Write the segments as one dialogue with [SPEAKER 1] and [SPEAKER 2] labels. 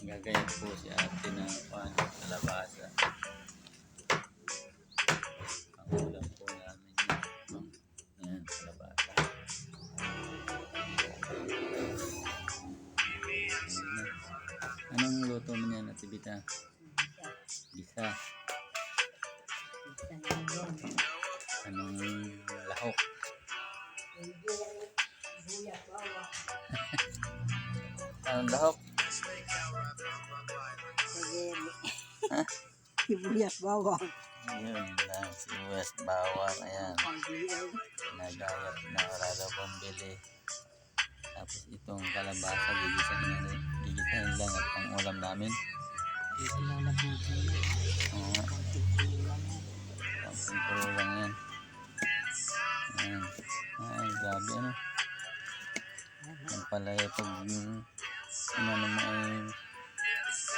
[SPEAKER 1] Gagayat po si ate ng pan, kalabasa. Ang ulam po namin yun. Ayan, kalabasa. Anong luto mo niyan, Ate Bita? Bisa. Anong lahok? Anong lahok?
[SPEAKER 2] Sibuyas bawang.
[SPEAKER 1] Yun lang, si West Bawang. Ayan. Nagayat na wala daw pong bili. Tapos itong kalabasa, gigisahin na gigisahin lang at pang ulam namin.
[SPEAKER 2] Na.
[SPEAKER 1] Oo,
[SPEAKER 2] konting
[SPEAKER 1] puro lang yan. Ayan. Ay, grabe ano. Yan pala eh, pag yung ano mo ay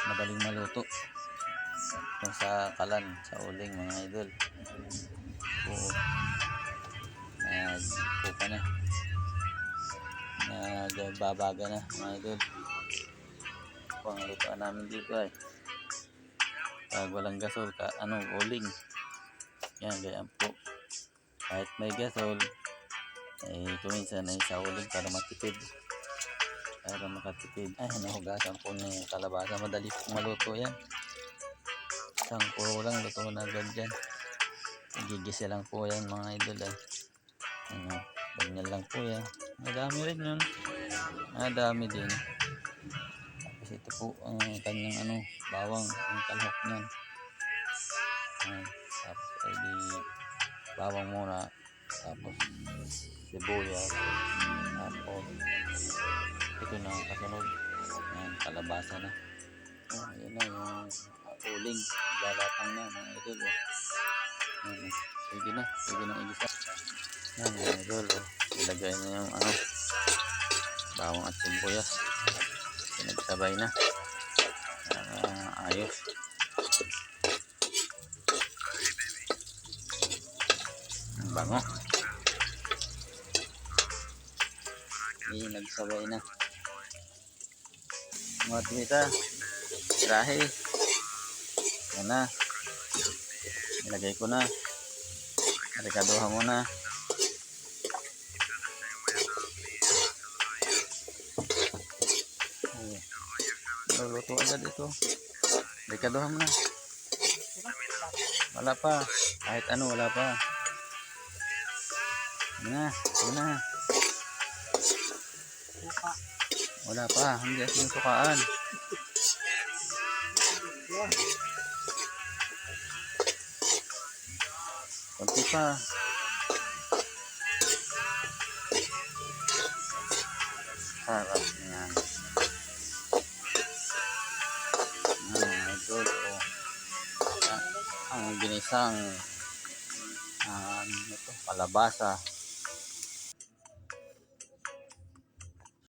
[SPEAKER 1] madaling maluto. Kung sa kalan, sa uling mga idol. Oo. Nagpupa na. Nagbabaga na mga idol. Ito ang lutoan namin dito ay. Pag walang gasol, ka, ano, uling. Yan, ganyan po. Kahit may gasol, eh, kuminsan ay sa uling para matipid. Para makatipid. Ay, nahugasan po yung kalabasa. Madali pong maluto yan. Isang puro lang, luto na agad dyan. Gigisa lang po yan mga idol ay. Ano, ganyan lang po yan. Madami rin yun. Madami din. Tapos ito po ang kanyang ano, bawang, ang kalhok. Ayan. Tapos ay di bawang muna. Tapos sibuyas. Tapos ito na ang kasunod. Ayan, kalabasa na. Ayan na yung uh, uling. Lalatang na mga idol. Oh. Ayan, oh. Pwede na. Pwede na igisa. Ayan mga idol. Oh. Ilagay na yung ano, bawang at sibuyas. Pinagsabay na. Para ayos. Ang bango. Hindi, nagsabay na. Mga tumita. Grahe. Yan na. Nilagay ko na. Rekaduha mo na. Oh. Luluto agad ito. Rekaduha mo na. Wala pa. Kahit ano, wala pa. Yan na. Yan na. Wala pa. Hindi asin sukaan.
[SPEAKER 2] Yan.
[SPEAKER 1] Kunti pa. Sarap niyan. Ah, idol. Oh. Ah, ang ginisang ah, ano to, kalabasa